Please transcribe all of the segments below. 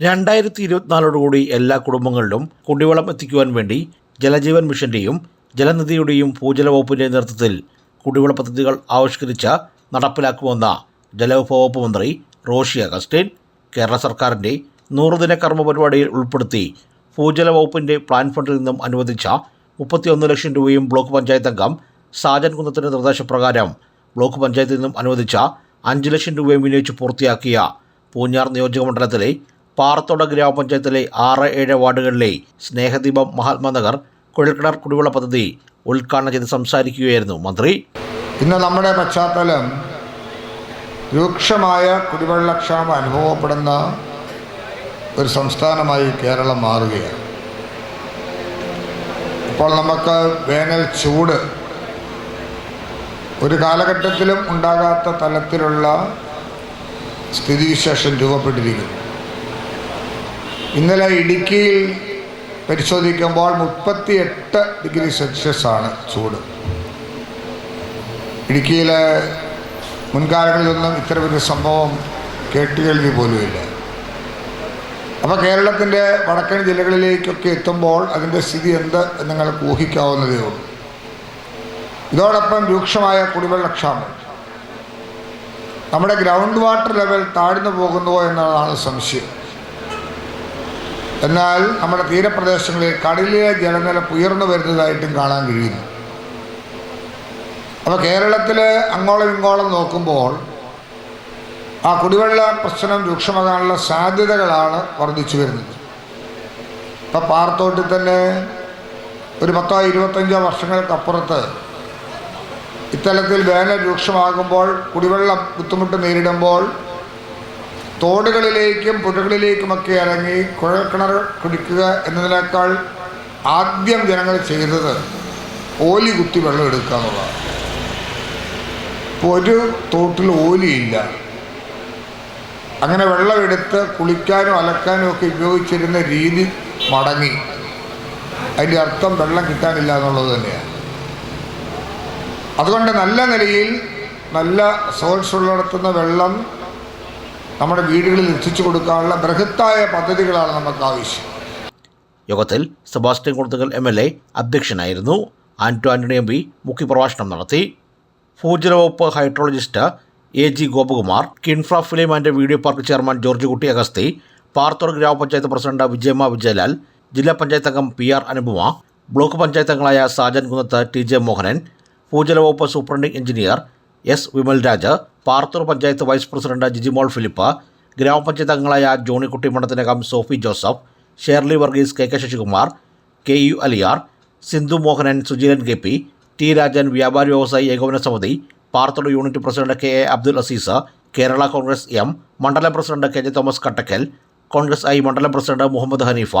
രണ്ടായിരത്തി ഇരുപത്തിനാലോടുകൂടി എല്ലാ കുടുംബങ്ങളിലും കുടിവെള്ളം എത്തിക്കുവാൻ വേണ്ടി ജലജീവൻ മിഷന്റെയും ജലനിധിയുടെയും ഭൂജല വകുപ്പിന്റെയും നേതൃത്വത്തിൽ കുടിവെള്ള പദ്ധതികൾ ആവിഷ്കരിച്ച നടപ്പിലാക്കുമെന്ന ജലവിഭവ വകുപ്പ് മന്ത്രി റോഷി അഗസ്റ്റിൻ കേരള സർക്കാരിന്റെ നൂറുദിന കർമ്മ പരിപാടിയിൽ ഉൾപ്പെടുത്തി ഭൂജല വകുപ്പിന്റെ പ്ലാൻ ഫണ്ടിൽ നിന്നും അനുവദിച്ച മുപ്പത്തിയൊന്ന് ലക്ഷം രൂപയും ബ്ലോക്ക് പഞ്ചായത്ത് അംഗം സാജൻ കുന്നത്തിന്റെ നിർദ്ദേശപ്രകാരം ബ്ലോക്ക് പഞ്ചായത്തിൽ നിന്നും അനുവദിച്ച അഞ്ച് ലക്ഷം രൂപയും വിനിയോഗിച്ച് പൂർത്തിയാക്കിയ പൂഞ്ഞാർ നിയോജക മണ്ഡലത്തിലെ പാറത്തോട് ഗ്രാമപഞ്ചായത്തിലെ ആറ് ഏഴ് വാർഡുകളിലെ സ്നേഹദീപം മഹാത്മാനഗർ കുഴൽക്കിണർ കുടിവെള്ള പദ്ധതി ഉദ്ഘാടനം ചെയ്ത് സംസാരിക്കുകയായിരുന്നു മന്ത്രി. ഇന്ന് നമ്മുടെ പശ്ചാത്തലം രൂക്ഷമായ കുടിവെള്ളക്ഷാമം അനുഭവപ്പെടുന്ന ഒരു സംസ്ഥാനമായി കേരളം മാറുകയാണ്. ഇപ്പോൾ നമുക്ക് വേനൽ ചൂട് ഒരു കാലഘട്ടത്തിലും ഉണ്ടാകാത്ത തലത്തിലുള്ള സ്ഥിതിവിശേഷം രൂപപ്പെട്ടിരിക്കുന്നു. ഇന്നലെ ഇടുക്കിയിൽ പരിശോധിക്കുമ്പോൾ മുപ്പത്തി എട്ട് ഡിഗ്രി സെൽഷ്യസ് ആണ് ചൂട്. ഇടുക്കിയിലെ മുൻകാലങ്ങളിലൊന്നും ഇത്തരമൊരു സംഭവം കേട്ടുകേൾവി പോലുമില്ല അപ്പോൾ കേരളത്തിന്റെ വടക്കൻ ജില്ലകളിലേക്കൊക്കെ എത്തുമ്പോൾ അതിന്റെ സ്ഥിതി എന്ത് എന്ന് ഊഹിക്കാവുന്നതേ ഉള്ളൂ. ഇതോടൊപ്പം രൂക്ഷമായ കുടിവെള്ളക്ഷാമം നമ്മുടെ ഗ്രൗണ്ട് വാട്ടർ ലെവൽ താഴ്ന്നു പോകുന്നുവോ എന്നതാണ് സംശയം. എന്നാൽ നമ്മുടെ തീരപ്രദേശങ്ങളിൽ കടലിലെ ജലനിരപ്പ് ഉയർന്നു വരുന്നതായിട്ടും കാണാൻ കഴിയുന്നു. അപ്പോൾ കേരളത്തിൽ അങ്ങോളം ഇങ്ങോളം നോക്കുമ്പോൾ ആ കുടിവെള്ള പ്രശ്നം രൂക്ഷമാകാനുള്ള സാധ്യതകളാണ് വർദ്ധിച്ചു വരുന്നത്. ഇപ്പം പാറത്തോട്ടിൽ തന്നെ ഒരു പത്തോ ഇരുപത്തഞ്ചോ വർഷങ്ങൾക്കപ്പുറത്ത് ഇത്തരത്തിൽ വേനൽ രൂക്ഷമാകുമ്പോൾ കുടിവെള്ളം ബുദ്ധിമുട്ട് നേരിടുമ്പോൾ തോടുകളിലേക്കും പുഴകളിലേക്കുമൊക്കെ ഇറങ്ങി കുഴൽക്കിണർ കുടിക്കുക എന്നതിനേക്കാൾ ആദ്യം ജനങ്ങൾ ചെയ്തത് ഓലി കുത്തി വെള്ളം എടുക്കുക എന്നുള്ളതാണ്. ഇപ്പോൾ ഒരു തോട്ടിൽ ഓലിയില്ല. അങ്ങനെ വെള്ളമെടുത്ത് കുളിക്കാനും അലക്കാനും ഒക്കെ ഉപയോഗിച്ചിരുന്ന രീതി മടങ്ങി. അതിന്റെ അർത്ഥം വെള്ളം കിട്ടാനില്ല എന്നുള്ളത് തന്നെയാണ്. അതുകൊണ്ട് നല്ല നിലയിൽ നല്ല സോഴ്സ് ഉള്ളിടത്തുന്ന വെള്ളം നമ്മുടെ വീടുകളിൽ എത്തിച്ചു കൊടുക്കാനുള്ള ബൃഹത്തായ പദ്ധതികളാണ് നമുക്ക് ആവശ്യം. യോഗത്തിൽ Sebastian Koduthukal M L A അധ്യക്ഷനായിരുന്നു. ആന്റോ ആന്റണി എം പി മുഖ്യപ്രഭാഷണം നടത്തി. ഭൂജല വകുപ്പ് hydrologist A G Gopakumar KINFRA film and video park chairman George Kutty Augusthy പാർത്തോർ ഗ്രാമപഞ്ചായത്ത് പ്രസിഡന്റ് വിജയമ്മ വിജയലാൽ ജില്ലാ പഞ്ചായത്ത് അംഗം P R Anupama block panchayat Sajan Kunnath T J Mohanan ഭൂജല വകുപ്പ് superintending engineer S Vimal Raj പാർത്തൂർ panchayat vice president Jijimol Philip ഗ്രാമപഞ്ചായത്ത് അംഗങ്ങളായ Johnykutty Mandathinakam Sophy Joseph Shirley Varghese K K Sasikumar K U Aliyar Sindhu Mohanan Sujeelan K P T Rajan വ്യാപാരി വ്യവസായി ഏകോപന സമിതി Parathode unit president K A Abdul Azeez Kerala Congress M മണ്ഡലം president K J Thomas Kattakkal Congress I മണ്ഡലം president Muhammad Haneefa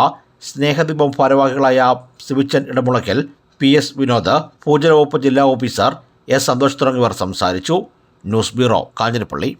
Snehadeepam ഭാരവാഹികളായ Sivichan Edamulakkal P S Vinod ഭൂജല വകുപ്പ് ജില്ലാ ഓഫീസർ എസ് സന്തോഷ് തുടങ്ങിയവർ സംസാരിച്ചു. News bureau Kanjirappally.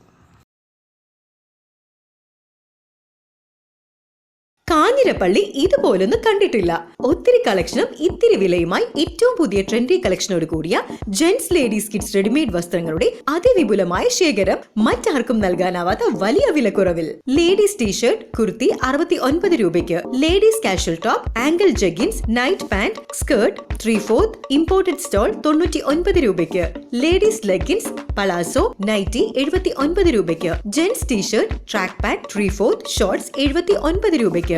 കാഞ്ഞിരപ്പള്ളി ഇതുപോലൊന്നും കണ്ടിട്ടില്ല. ഒത്തിരി കളക്ഷനും ഇത്തിരി വിലയുമായി ഏറ്റവും പുതിയ ട്രെൻഡി കളക്ഷനോട് കൂടിയ ജെന്റ്സ് ലേഡീസ് കിഡ്സ് റെഡിമെയ്ഡ് വസ്ത്രങ്ങളുടെ അതിവിപുലമായ ശേഖരം മറ്റാർക്കും നൽകാനാവാത്ത വലിയ വിലക്കുറവിൽ. ലേഡീസ് ടീഷർട്ട് കുർത്തി അറുപത്തി ഒൻപത് രൂപയ്ക്ക്. Ladies casual top ankle jeggings night pant skirt three fourth imported stole തൊണ്ണൂറ്റി ഒൻപത് രൂപയ്ക്ക്. ലേഡീസ് ലെഗിൻസ് പലാസോ നൈറ്റി എഴുപത്തി ഒൻപത് രൂപയ്ക്ക്. Gents T-shirt track pant three fourth shorts എഴുപത്തി ഒൻപത് രൂപയ്ക്ക്.